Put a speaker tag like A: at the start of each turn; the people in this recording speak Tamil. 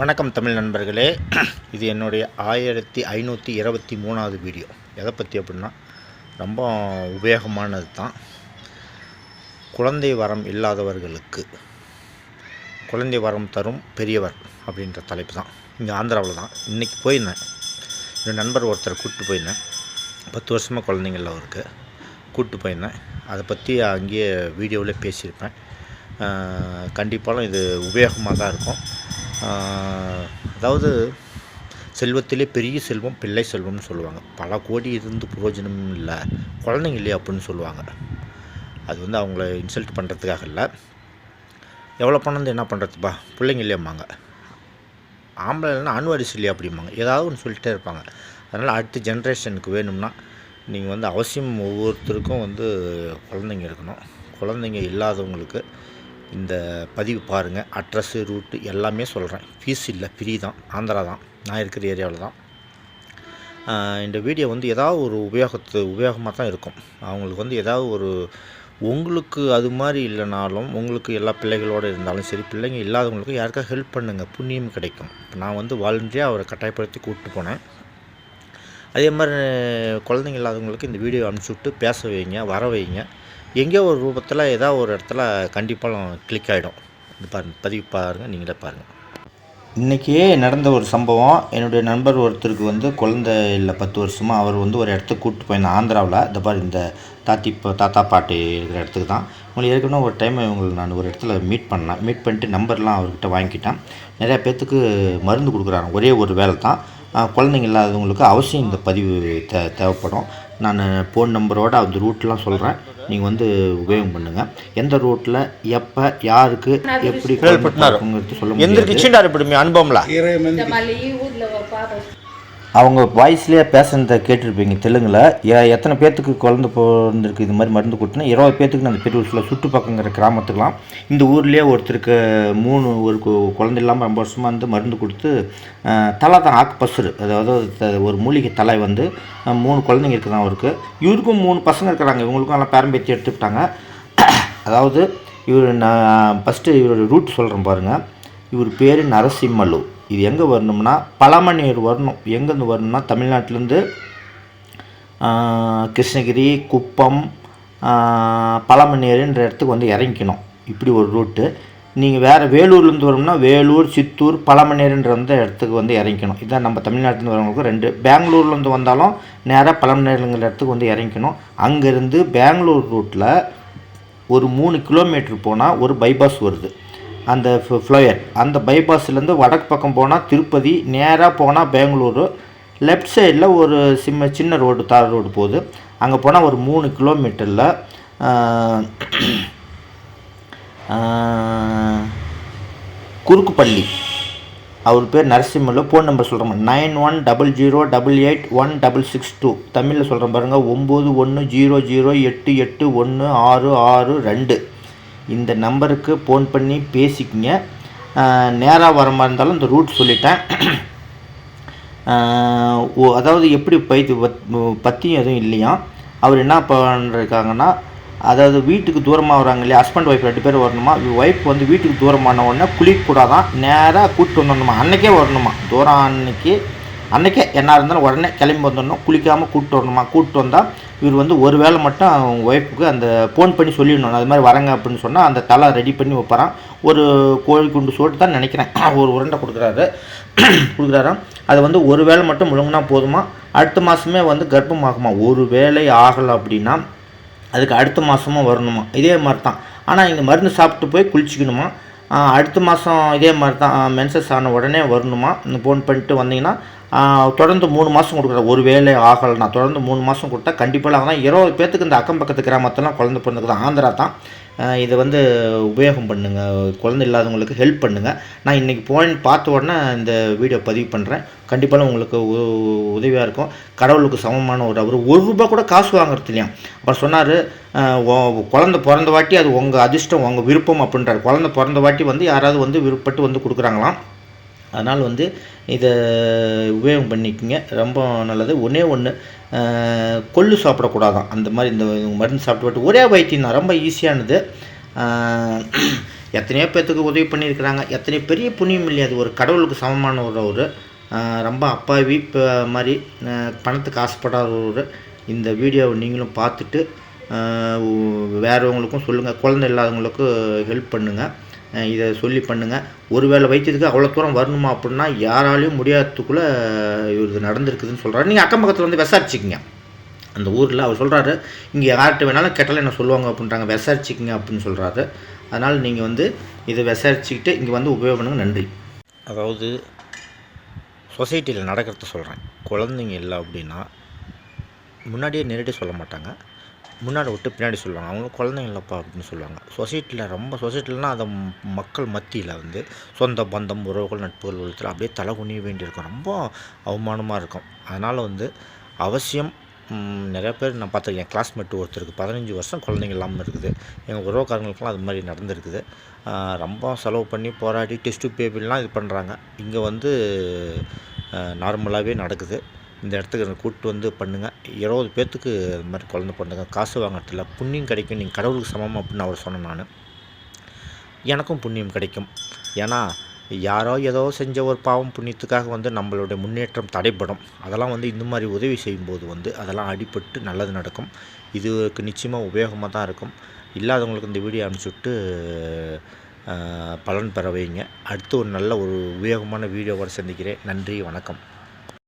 A: வணக்கம் தமிழ் நண்பர்களே. இது என்னுடைய ஆயிரத்தி ஐநூற்றி இருபத்தி மூணாவது வீடியோ. எதை பற்றி அப்படின்னா ரொம்ப உபயோகமானது தான். குழந்தை வரம் இல்லாதவர்களுக்கு குழந்தை வரம் தரும் பெரியவர் அப்படின்ற தலைப்பு தான். இங்கே ஆந்திராவில் தான். இன்றைக்கி போயிருந்தேன். என் நண்பர் ஒருத்தர் கூப்பிட்டு போயிருந்தேன். பத்து வருஷமாக குழந்தைங்கள அவருக்கு கூப்பிட்டு போயிருந்தேன். அதை பற்றி அங்கேயே வீடியோவில் பேசியிருப்பேன். கண்டிப்பாலும் இது உபயோகமாக தான் இருக்கும். அதாவது செல்வத்திலே பெரிய செல்வம் பிள்ளை செல்வம்னு சொல்லுவாங்க. பல கோடி இருந்து பிரயோஜனம் இல்லை குழந்தைங்க இல்லையா அப்படின்னு சொல்லுவாங்க. அது வந்து அவங்கள இன்சல்ட் பண்ணுறதுக்காக இல்லை. எவ்வளோ பணம் வந்து என்ன பண்ணுறதுப்பா பிள்ளைங்க இல்லையாம்பாங்க ஆம்பளை இல்லைன்னா ஆண் இல்லையா அப்படிம்பாங்க. ஏதாவது ஒன்று சொல்லிட்டே இருப்பாங்க. அதனால் அடுத்த ஜென்ரேஷனுக்கு வேணும்னா நீங்கள் வந்து அவசியம் ஒவ்வொருத்தருக்கும் வந்து குழந்தைங்க இருக்கணும். குழந்தைங்க இல்லாதவங்களுக்கு இந்த பதிவு பாருங்கள் அட்ரஸ்ஸு ரூட்டு எல்லாமே சொல்கிறேன் ஃபீஸ் இல்லை ஃப்ரீ தான். ஆந்திரா தான். நான் இருக்கிற ஏரியாவில் தான். இந்த வீடியோ வந்து ஏதாவது ஒரு உபயோகத்து உபயோகமாக தான் இருக்கும். அவங்களுக்கு வந்து ஏதாவது ஒரு உங்களுக்கு அது மாதிரி இல்லைனாலும் உங்களுக்கு எல்லா பிள்ளைகளோடு இருந்தாலும் சரி பிள்ளைங்க இல்லாதவங்களுக்கு யாருக்கா ஹெல்ப் பண்ணுங்கள் புண்ணியம் கிடைக்கும். இப்போ நான் வந்து வாலண்டியாக அவரை கட்டாயப்படுத்தி கூப்பிட்டு போனேன். அதே மாதிரி குழந்தைங்க இல்லாதவங்களுக்கு இந்த வீடியோ அனுப்பிச்சி விட்டு பேச வைங்க வர வைங்க. எங்கேயோ ஒரு ரூபத்தில் ஏதாவது ஒரு இடத்துல கண்டிப்பாக கிளிக் ஆகிடும் இது பாருங்கள் பதிவு பாருங்கள் நீங்களே பாருங்கள் இன்றைக்கியே நடந்த ஒரு சம்பவம். என்னுடைய நண்பர் ஒருத்தருக்கு வந்து குழந்தை இல்லை பத்து வருஷமாக அவர் வந்து ஒரு இடத்துக்கு கூப்பிட்டு போயிருந்தேன் ஆந்திராவில். இந்த பாரு இந்த தாத்தி பா- தாத்தா பாட்டி இருக்கிற இடத்துக்கு தான். உங்களை ஏற்கனவே ஒரு டைம் இவங்களை நான் ஒரு இடத்துல மீட் பண்ணேன். மீட் பண்ணிட்டு நம்பர்லாம் அவர்கிட்ட வாங்கிக்கிட்டேன். நிறையா பேர்த்துக்கு மருந்து கொடுக்குறாங்க. ஒரே ஒரு வேலை தான். குழந்தைங்க இல்லாதவங்களுக்கு அவசியம் இந்த பதிவு தே தேவைப்படும். நான் ஃபோன் நம்பரோட அந்த ரூட்லாம் சொல்கிறேன் நீங்கள் வந்து உபயோகம் பண்ணுங்கள் எந்த ரூட்டில் எப்போ யாருக்கு எப்படி சொல்ல
B: முடியும் அனுபவம்ல
A: அவங்க வாய்ஸ்லேயே பேசுனதை கேட்டிருப்பீங்க தெலுங்கில். எத்தனை பேர்த்துக்கு குழந்த பிறந்திருக்கு இது மாதிரி மருந்து கொடுத்தனா இருபது பேர்த்துக்கு அந்த பெரிய சுட்டு பக்கங்கிற கிராமத்துக்குலாம் இந்த ஊர்லேயே ஒருத்தருக்கு மூணு ஒரு கு- குழந்தை இல்லாமல் ரொம்ப வருஷமாக வந்து மருந்து கொடுத்து தலை தான் ஆக்கு பசுரு அதாவது ஒரு மூலிகை தலை வந்து மூணு குழந்தைங்க இருக்குதான் அவருக்கு. இவருக்கும் மூணு பசங்க இருக்கிறாங்க. இவங்களுக்கும் எல்லாம் பேரம்பேத்தி எடுத்துக்கிட்டாங்க. அதாவது இவர் நான் ஃபஸ்ட்டு இவரோட ரூட் சொல்கிறேன் பாருங்கள் இவர் பேர் நரசிம்மலு. இது எங்கே வரணும்னா பழமணியூர் வரணும். எங்கேருந்து வரணும்னா தமிழ்நாட்டிலேருந்து கிருஷ்ணகிரி குப்பம் பழமணியர்ன்ற இடத்துக்கு வந்து இறங்கிக்கணும். இப்படி ஒரு ரூட்டு. நீங்கள் வேறு வேலூர்லேருந்து வரணும்னா வேலூர் சித்தூர் பழமணியர்ன்ற அந்த இடத்துக்கு வந்து இறங்கிக்கணும். இதான் நம்ம தமிழ்நாட்டிலேருந்து வரவங்களுக்கு ரெண்டு. பெங்களூர்லேருந்து வந்தாலும் நேராக பழமணியருங்கிற இடத்துக்கு வந்து இறங்கிக்கணும். அங்கேருந்து பெங்களூர் ரூட்டில் ஒரு மூணு கிலோமீட்டர் போனால் ஒரு பைபாஸ் வருது. அந்த ஃப்ளோயர் அந்த பைபாஸ்லேருந்து வடக்கு பக்கம் போனால் திருப்பதி நேராக போனால் பெங்களூரு. லெஃப்ட் சைடில் ஒரு சிம்ம சின்ன ரோடு தார் ரோடு போகுது. அங்கே போனால் ஒரு மூணு கிலோமீட்டரில் குறுக்குப்பள்ளி. அவர் பேர் நரசிம்மலு. ஃபோன் நம்பர் சொல்கிறேன் nine one double zero double eight one double six two தமிழில் சொல்கிறேன் பாருங்கள் ஒம்பது ஒன்று ஜீரோ ஜீரோ எட்டு எட்டு ஒன்று ஆறு ஆறு ரெண்டு. இந்த நம்பருக்கு ஃபோன் பண்ணி பேசிக்கிங்க. நேராக வர மாதிரி இருந்தாலும் இந்த ரூட் சொல்லிட்டேன். ஓ அதாவது எப்படி பைத்து பற்றியும் எதுவும் இல்லையா? அவர் என்ன பண்ணிருக்காங்கன்னா அதாவது வீட்டுக்கு தூரமாக வராங்க இல்லையா? ஹஸ்பண்ட் ஒய்ஃப் ரெண்டு பேர் வரணுமா? ஒய்ஃப் வந்து வீட்டுக்கு தூரமான உடனே குளிக்கூடாதான் நேராக கூப்பிட்டு வந்துடணுமா அன்னைக்கே வரணுமா? தூரம் அன்னைக்கு அன்றைக்கே என்ன இருந்தாலும் உடனே கிளம்பி வந்துடணும். குளிக்காமல் கூப்பிட்டு வரணுமா? கூப்பிட்டு வந்தால் இவர் வந்து ஒரு வேளை மட்டும் அவங்க ஒய்ஃபுக்கு அந்த ஃபோன் பண்ணி சொல்லிடணும். அது மாதிரி வரங்க அப்படின்னு சொன்னால் அந்த தலை ரெடி பண்ணி வைப்பாரான் ஒரு கோழி குண்டு சோட்டு தான் நினைக்கிறேன். ஒரு உருண்டை கொடுக்குறாரு. கொடுக்குறாராம். அது வந்து ஒரு வேளை மட்டும் முழுங்கினா போதுமா? அடுத்த மாதமே வந்து கர்ப்பமாகுமா? ஒரு வேளை ஆகலை அப்படின்னா அதுக்கு அடுத்த மாதமும் வரணுமா? இதே மாதிரி தான் ஆனால் இந்த மருந்து சாப்பிட்டு போய் குளிச்சிக்கணுமா? அடுத்த மாதம் இதே மாதிரி தான் மென்சஸ் ஆன உடனே வரணுமா? ஃபோன் பண்ணிட்டு வந்தீங்கன்னா தொடர்ந்து மூணு மாதம் கொடுக்குற ஒரு வேலை ஆகலைன்னா தொடர்ந்து மூணு மாதம் கொடுத்தா கண்டிப்பாக ஆனால் இருபது பேர்த்துக்கு இந்த அக்கம் பக்கத்து கிராமத்தெல்லாம் குழந்தை தான் ஆந்திரா தான். இதை வந்து உபயோகம் பண்ணுங்கள் குழந்தை இல்லாதவங்களுக்கு ஹெல்ப் பண்ணுங்கள் நான் இன்றைக்கி போயின்னு பார்த்த உடனே இந்த வீடியோ பதிவு பண்ணுறேன் கண்டிப்பாக உங்களுக்கு உதவியாக இருக்கும். கடவுளுக்கு சமமான ஒரு அவர் ஒரு ரூபா கூட காசு வாங்குறது இல்லையா? அப்புறம் சொன்னார் குழந்தை பிறந்த வாட்டி அது உங்கள் அதிர்ஷ்டம் உங்கள் விருப்பம் அப்படின்றார். குழந்தை பிறந்த வாட்டி வந்து யாராவது வந்து விருப்பப்பட்டு வந்து கொடுக்குறாங்களாம். அதனால் வந்து இதை உபயோகம் பண்ணிக்கோங்க. ரொம்ப நல்லது. ஒன்றே ஒன்று கொள்ளு சாப்பிடக்கூடாதான். அந்த மாதிரி இந்த மருந்து சாப்பிட்டு ஒரே வைத்தியம் தான். ரொம்ப ஈஸியானது எத்தனையோ பேர்த்துக்கு உதவி பண்ணியிருக்கிறாங்க. எத்தனையோ பெரிய புண்ணியம் இல்லையா அது. ஒரு கடவுளுக்கு சமமான ஒரு ஒரு ரொம்ப அப்பாவி இப்போ மாதிரி பணத்துக்கு ஆசைப்படாத ஒரு இந்த வீடியோவை நீங்களும் பார்த்துட்டு வேறவங்களுக்கும் சொல்லுங்கள் குழந்தை இல்லாதவங்களுக்கும் ஹெல்ப் பண்ணுங்கள் இதை சொல்லி பண்ணுங்கள் ஒருவேளை வைத்தியத்துக்கு அவ்வளோ தூரம் வரணுமா அப்படின்னா யாராலையும் முடியாததுக்குள்ளே இது நடந்திருக்குதுன்னு சொல்கிறாரு நீங்கள் அக்கம் பக்கத்தில் வந்து விசாரிச்சிக்கிங்க. அந்த ஊரில் அவர் சொல்கிறாரு இங்கே யார்கிட்ட வேணாலும் கெட்டலை என்ன சொல்லுவாங்க? அப்படின்றாங்க விசாரிச்சிக்கிங்க அப்படின்னு சொல்கிறாரு அதனால் நீங்கள் வந்து இதை விசாரிச்சுக்கிட்டு இங்கே வந்து உபயோகம் பண்ணுங்க. நன்றி. அதாவது சொசைட்டியில் நடக்கிறத சொல்கிறேன் குழந்தைங்க இல்லை அப்படின்னா முன்னாடியே நேரடியாக சொல்ல மாட்டாங்க. முன்னாடி விட்டு பின்னாடி சொல்லுவாங்க. அவங்க குழந்தைங்க இல்லைப்பா அப்படின்னு சொல்லுவாங்க. சொசைட்டியில் ரொம்ப சொசைட்டிலனா அதை மக்கள் மத்தியில் வந்து சொந்த பந்தம் உறவுகள் நட்புகள் உள்ளத்தில் அப்படியே தலை குனிய வேண்டியிருக்கும். ரொம்ப அவமானமாக இருக்கும். அதனால் வந்து அவசியம் நிறைய பேர் நான் பார்த்துருக்கேன். கிளாஸ்மேட் ஒருத்தருக்கு பதினஞ்சு வருஷம் குழந்தைங்க இல்லாமல் இருக்குது. எங்கள் உறவுக்காரங்களுக்குலாம் அது மாதிரி நடந்திருக்குது. ரொம்ப செலவு பண்ணி போராடி டெஸ்ட்டு பேபிள்லாம் இது பண்ணுறாங்க இங்கே வந்து நார்மலாகவே நடக்குது. இந்த இடத்துக்கு கூப்பிட்டு வந்து பண்ணுங்கள் இருபது பேர்த்துக்கு இது மாதிரி குழந்தை பண்ணுங்க காசு வாங்குறதில்ல புண்ணியம் கிடைக்கும் நீங்கள் கடவுளுக்கு சமம் அப்படின்னு அவர் சொன்னேன் நான். எனக்கும் புண்ணியம் கிடைக்கும். ஏன்னா யாரோ ஏதோ செஞ்ச ஒரு பாவம் புண்ணியத்துக்காக வந்து நம்மளுடைய முன்னேற்றம் தடைப்படும் அதெல்லாம் வந்து இந்த மாதிரி உதவி செய்யும்போது வந்து அதெல்லாம் அடிபட்டு நல்லது நடக்கும். இதுக்கு நிச்சயமாக உபயோகமாக தான் இருக்கும். இல்லாதவங்களுக்கு இந்த வீடியோ அனுப்பிச்சிவிட்டு பலன் பெற வைங்க. அடுத்து ஒரு நல்ல ஒரு உபயோகமான வீடியோவோட சந்திக்கிறேன். நன்றி வணக்கம்.